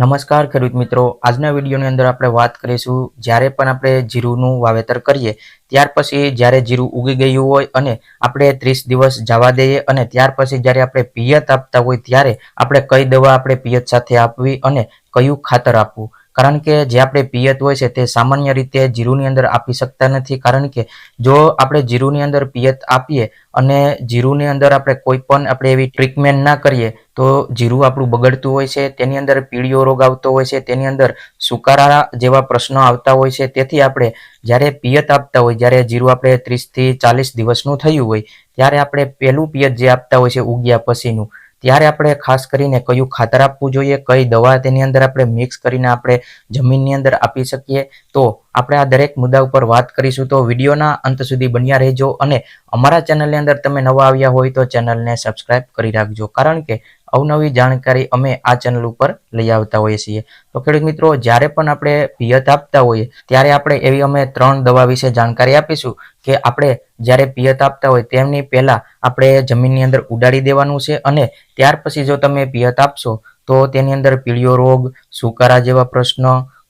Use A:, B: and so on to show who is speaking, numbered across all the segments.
A: નમસ્કાર ખેડૂત મિત્રો. આજના વિડીયોની અંદર આપણે વાત કરીશું જ્યારે પણ આપણે જીરુંનું વાવેતર કરીએ, ત્યાર પછી જ્યારે જીરું ઉગી ગયું હોય અને આપણે ત્રીસ દિવસ જવા દઈએ અને ત્યાર પછી જ્યારે આપણે પિયત આપતા હોય ત્યારે આપણે કઈ દવા આપણે પિયત સાથે આપવી અને કયું ખાતર આપવું. કારણ કે જે આપણે પિયત હોય છે તે સામાન્ય રીતે જીરુંની અંદર આપી શકતા નથી. કારણ કે જો આપણે જીરુંની અંદર પિયત આપીએ અને જીરુંની અંદર આપણે કોઈ પણ આપણે એવી ટ્રીટમેન્ટ ના કરીએ, તો જીરું આપણું બગડતું હોય છે, તેની અંદર પીળીઓ રોગ આવતો હોય છે, તેની અંદર સુકારા જેવા પ્રશ્નો આવતા હોય છે. તેથી આપણે જ્યારે પિયત આપતા હોય, જ્યારે જીરું આપણે ત્રીસથી ચાલીસ દિવસનું થયું હોય, ત્યારે આપણે પહેલું પિયત જે આપતા હોય છે ઉગ્યા પછીનું ત્યારે આપણે ખાસ કરીને કયું ખાતર આપવું જોઈએ, કઈ દવા તેની અંદર આપણે મિક્સ કરીને આપણે જમીનની અંદર આપી શકીએ, તો આપણે આ દરેક મુદ્દા ઉપર વાત કરીશું. તો વિડીયોના અંત સુધી બન્યા રહેજો અને અમારા ચેનલની અંદર તમે નવા આવ્યા હોય તો ચેનલને સબસ્ક્રાઇબ કરી રાખજો. કારણ કે અવનવી જાણકારી અમે આ ચેનલ ઉપર લઈ આવતા હોઈએ છીએ. તો ખેડૂત મિત્રો, જ્યારે પણ આપણે પિયત આપતા હોઈએ, ત્યારે આપણે એવી અમે ત્રણ દવા વિશે જાણકારી આપીશું કે આપણે જ્યારે પિયત આપતા હોય, તેમની પહેલા આપણે જમીનની અંદર ઉડાડી દેવાનું છે અને ત્યાર પછી જો તમે પિયત આપશો, તો તેની અંદર પીળિયો રોગ, સુકારા જેવા પ્રશ્ન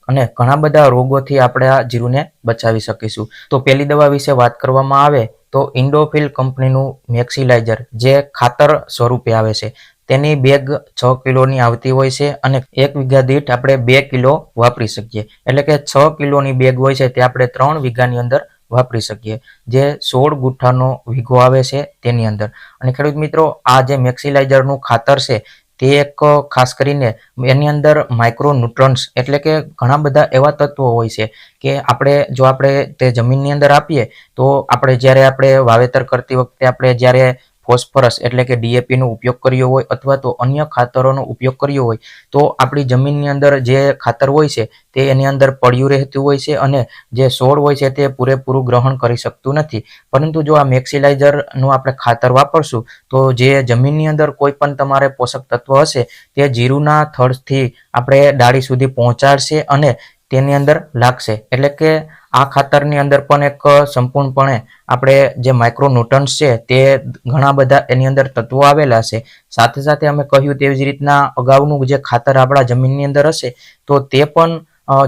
A: અને ઘણા બધા રોગોથી આપણે આ જીરુને બચાવી શકીશું. તો પહેલી દવા વિશે વાત કરવામાં આવે તો ઇન્ડોફિલ કંપનીનું મેક્સિલાઇઝર જે ખાતર સ્વરૂપે આવે છે. તેની બેગ છ કિલોની આવતી હોય છે અને એક વીઘા દીઠ આપણે બે કિલો વાપરી શકીએ. એટલે કે છ કિલોની બેગ હોય છે તે આપણે ત્રણ વીઘાની અંદર વાપરી શકીએ. જે સોળ ગુઠ્ઠાનો વીઘો આવે છે તેની અંદર. અને ખેડૂત મિત્રો, આ જે મેક્સિલાઇઝરનું ખાતર છે તે એક ખાસ કરીને એની અંદર માઇક્રો ન્યુટ્રન્સ એટલે કે ઘણા બધા એવા તત્વો હોય છે કે આપણે જો આપણે તે જમીનની અંદર આપીએ તો આપણે જ્યારે આપણે વાવેતર કરતી વખતે આપણે જ્યારે ફોસ્ફરસ એટલે કે ડીએપીનો ઉપયોગ કર્યો હોય અથવા તો અન્ય ખાતરોનો ઉપયોગ કર્યો હોય, તો આપણી જમીનની અંદર જે ખાતર હોય છે તે એની અંદર પડ્યું રહેતું હોય છે અને જે છોડ હોય છે તે પૂરેપૂરું ગ્રહણ કરી શકતું નથી. પરંતુ જો આ મેક્સિલાઇઝરનું આપણે ખાતર વાપરશું, તો જે જમીનની અંદર કોઈ પણ તમારે પોષક તત્વ હશે તે જીરુના થડથી આપણે ડાળી સુધી પહોંચાડશે અને તેની અંદર લાગશે. એટલે કે આ ખાતરની અંદર પણ એક સંપૂર્ણપણે આપણે જે માઇક્રોન્યુટન્સ છે તે ઘણા બધા એની અંદર તત્વો આવેલા છે. સાથે સાથે અમે કહ્યું તેવી જ રીતના અગાઉનું જે ખાતર આપણા જમીનની અંદર હશે, તો તે પણ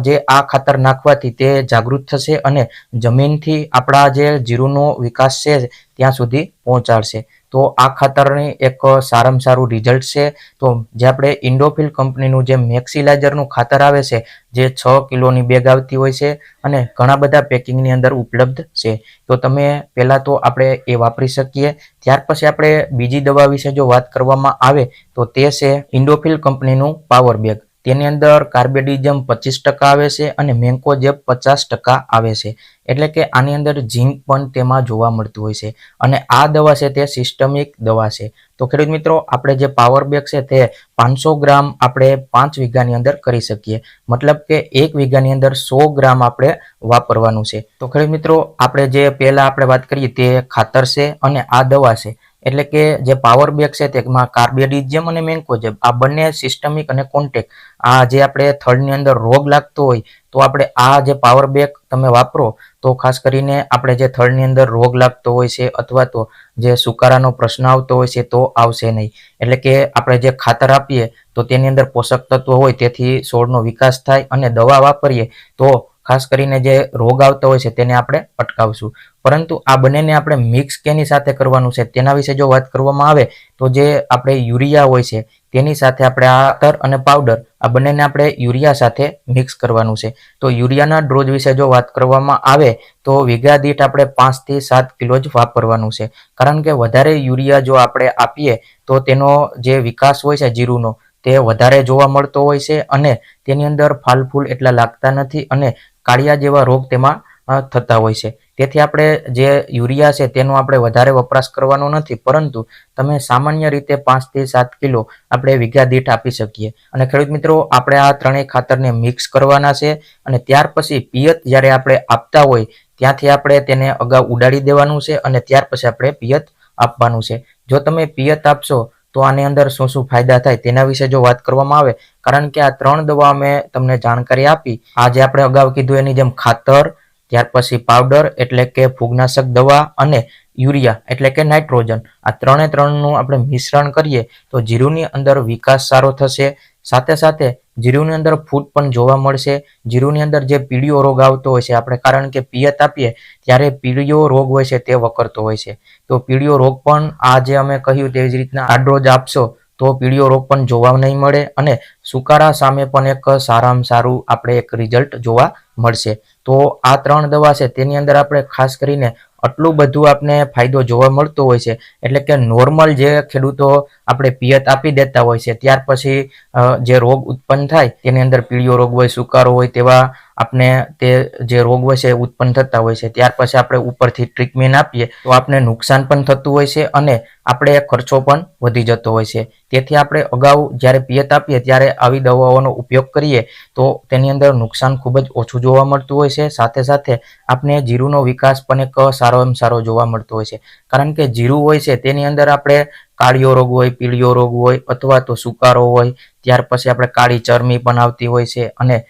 A: જે આ ખાતર નાખવાથી તે જાગૃત થશે અને જમીનથી આપણા જે જીરુનો વિકાસ છે ત્યાં સુધી પહોંચાડશે. તો આ ખાતરની એક સારામાં સારું રિઝલ્ટ છે. તો જે આપણે ઇન્ડોફિલ કંપનીનું જે મેક્સિલાઇઝરનું ખાતર આવે છે, જે છ કિલોની બેગ આવતી હોય છે અને ઘણા બધા પેકિંગની અંદર ઉપલબ્ધ છે. તો તમે પહેલાં તો આપણે એ વાપરી શકીએ. ત્યાર પછી આપણે બીજી દવા વિશે જો વાત કરવામાં આવે, તો તે છે ઇન્ડોફિલ કંપનીનું પાવર બેગ તેની અંદર કાર્બેડિઝમ પચીસ ટકા આવે છે અને મેન્કોજેબ પચાસ ટકા આવે છે. એટલે કે આની અંદર ઝીંક પણ તેમાં જોવા મળતું હોય છે. અને આ દવા છે તે સિસ્ટમિક દવા છે. તો ખેડૂત મિત્રો, આપણે જે પાવર બેગ છે તે પાંચસો ગ્રામ આપણે પાંચ વીઘાની અંદર કરી શકીએ. મતલબ કે એક વીઘાની અંદર સો ગ્રામ આપણે વાપરવાનું છે. તો ખેડૂત મિત્રો, આપણે જે પહેલા આપણે વાત કરીએ તે ખાતર છે અને આ દવા છે. એટલે કે જે પાવર બેક છે તેમાં કાર્બેડિઝિયમ અને મેન્કોજેબ આ બંને સિસ્ટમિક અને કોન્ટેક આ જે આપણે થર્ડની અંદર રોગ લાગતો હોય, તો આપણે આ જે પાવર બેગ તમે વાપરો, તો ખાસ કરીને આપણે જે થર્ડની અંદર રોગ લાગતો હોય છે અથવા તો જે સુકારાનો પ્રશ્ન આવતો હોય છે તો આવશે નહીં. એટલે કે આપણે જે ખાતર આપીએ, તો તેની અંદર પોષક તત્વો હોય, તેથી છોડનો વિકાસ થાય અને દવા વાપરીએ, તો ખાસ કરીને જે રોગ આવતો હોય છે તેને આપણે અટકાવશું. પરંતુ આ બંનેને આપણે મિક્સ કેની સાથે કરવાનું છે તેના વિશે જો વાત કરવામાં આવે તો જે આપણે યુરિયા હોય છે તેની સાથે આપણે આ તર અને પાવડર આ બંનેને આપણે યુરિયા સાથે મિક્સ કરવાનું છે. તો યુરિયાના ડ્રોઝ વિશે જો વાત કરવામાં આવે તો વીઘા દીઠ આપણે પાંચથી સાત કિલો જ વાપરવાનું છે. કારણ કે વધારે યુરિયા જો આપણે આપીએ તો તેનો જે વિકાસ હોય છે જીરુનો તે વધારે જોવા મળતો હોય છે અને તેની અંદર ફાલ ફૂલ એટલા લાગતા નથી અને કાળિયા જેવા રોગ તેમાં થતા હોય છે. તેથી આપણે જે યુરિયા છે તેનો આપણે વધારે વપરાશ કરવાનો નથી, પરંતુ તમે સામાન્ય રીતે પાંચથી સાત કિલો આપણે વીઘા દીઠ આપી શકીએ. અને ખેડૂત મિત્રો, આપણે આ ત્રણેય ખાતરને મિક્સ કરવાના છે અને ત્યાર પછી પિયત જ્યારે આપણે આપતા હોય, ત્યાંથી આપણે તેને અગાઉ ઉડાડી દેવાનું છે અને ત્યાર પછી આપણે પિયત આપવાનું છે. જો તમે પિયત આપશો તો આની અંદર શું શું ફાયદા થાય તેના વિશે જો વાત કરવામાં આવે, કારણ કે આ ત્રણ દવા મેં તમને જાણકારી આપી. આજે આપણે અગાઉ કીધું એની જેમ ખાતર, ત્યાર પછી પાવડર એટલે કે ફૂગનાશક દવા અને યુરિયા એટલે કે નાઇટ્રોજન. આ ત્રણે ત્રણનું આપણે મિશ્રણ કરીએ તો જીરુની અંદર વિકાસ સારો થશે. સાથે સાથે જીરુની અંદર ફૂટ પણ જોવા મળશે. જીરુંની અંદર જે પીળીઓ રોગ આવતો હોય છે, આપણે કારણ કે પિયત આપીએ, ત્યારે પીળીઓ રોગ હોય છે તે વકરતો હોય છે. તો પીળીઓ રોગ પણ આ જે અમે કહ્યું તેવી જ રીતના આડ્રોજ આપશો, તો પીળીઓ રોગ પણ જોવા નહીં મળે અને સુકારા સામે પણ એક સારામાં સારું આપણે એક રિઝલ્ટ જોવા મળશે. તો આ ત્રણ દવા છે, તેની અંદર આપણે ખાસ કરીને આટલું બધું આપને ફાયદો જોવા મળતો હોય છે. એટલે કે નોર્મલ જે ખેડૂતો આપણે પિયત આપી દેતા હોય છે, ત્યાર પછી જે રોગ ઉત્પન્ન થાય, તેની અંદર પીળીઓ રોગ હોય, સુકારો હોય, તેવા આપણે તે જે રોગ હોય છે ઉત્પન્ન થતા હોય છે. ત્યાર પછી આપણે ઉપરથી ટ્રીટમેન્ટ આપીએ, તો આપણે નુકસાન પણ થતું હોય છે અને આપણે ખર્ચો પણ વધી જતો હોય છે. તેથી આપણે અગાઉ જ્યારે પિયત આપીએ, ત્યારે આવી દવાઓનો ઉપયોગ કરીએ, તો તેની અંદર નુકસાન ખૂબ જ ઓછું જોવા મળતું હોય છે. સાથે સાથે આપણે જીરુનો વિકાસ પણ એક સારો સારો જોવા મળતો હોય છે. કારણ કે જીરું હોય છે, તેની અંદર આપણે કાળિયો રોગ હોય, પીળિયો રોગ હોય અથવા તો સુકારો હોય, ત્યાર પછી આપણે કાળી ચરમી પણ આવતી હોય છે અને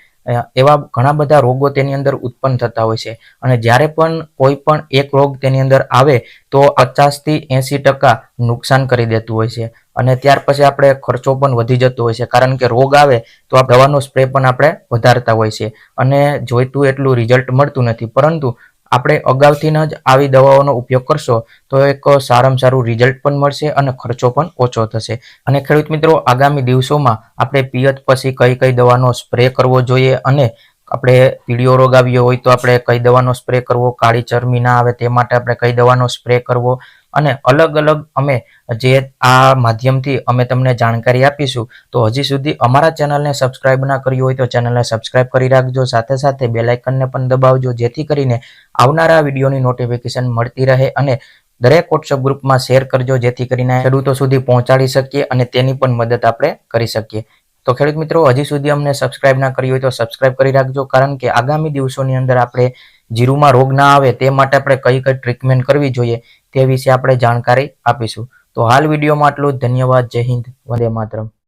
A: એવા ઘણા બધા રોગો તેની અંદર ઉત્પન્ન થતા હોય છે. અને જ્યારે પણ કોઈ પણ એક રોગ તેની અંદર આવે, તો પચાસથી એંસી ટકા નુકસાન કરી દેતું હોય છે. અને ત્યાર પછી આપણે ખર્ચો પણ વધી જતો હોય છે. કારણ કે રોગ આવે, તો આ દવાનો સ્પ્રે પણ આપણે વધારતા હોય છે. અને જોઈતું એટલું રિઝલ્ટ મળતું નથી. પરંતુ આપણે અગાઉથી જ આવી દવાઓનો ઉપયોગ કરશો, તો એક સારામાં સારું રિઝલ્ટ પણ મળશે અને ખર્ચો પણ ઓછો થશે. અને ખેડૂત મિત્રો, આગામી દિવસોમાં આપણે પિયત પછી કઈ કઈ દવાનો સ્પ્રે કરવો જોઈએ અને આપણે પીળિયો રોગ આવ્યો હોય તો આપણે કઈ દવાનો સ્પ્રે કરવો, કાળી ચરમી ના આવે તે માટે આપણે કઈ દવાનો સ્પ્રે કરવો અને અલગ અલગ અમે જે આ માધ્યમથી અમે તમને જાણકારી આપીશું, તો હજી સુધી અમારા ચેનલને સબસ્ક્રાઇબ ના કરી હોય તો ચેનલને સબસ્ક્રાઇબ કરી રાખજો. સાથે સાથે બેલાઇકનને પણ દબાવજો, જેથી કરીને આવનારા વિડીયોની નોટિફિકેશન મળતી રહે અને દરેક વોટ્સઅપ ગ્રુપમાં શેર કરજો, જેથી કરીને ખેડૂતો સુધી પહોંચાડી શકીએ અને તેની પણ મદદ આપણે કરી શકીએ. તો ખેડૂત મિત્રો, હજી સુધી અમને સબસ્ક્રાઇબ ના કરી હોય તો સબસ્ક્રાઇબ કરી રાખજો, કારણ કે આગામી દિવસોની અંદર આપણે જીરુમાં રોગ ના આવે તે માટે આપણે કઈ કઈ ટ્રીટમેન્ટ કરવી જોઈએ. તે વિશે આપણે જાણકારી આપીશું. તો હાલ વિડીયોમાં આટલું ધન્યવાદ. જય હિન્દ. વંદે માતરમ.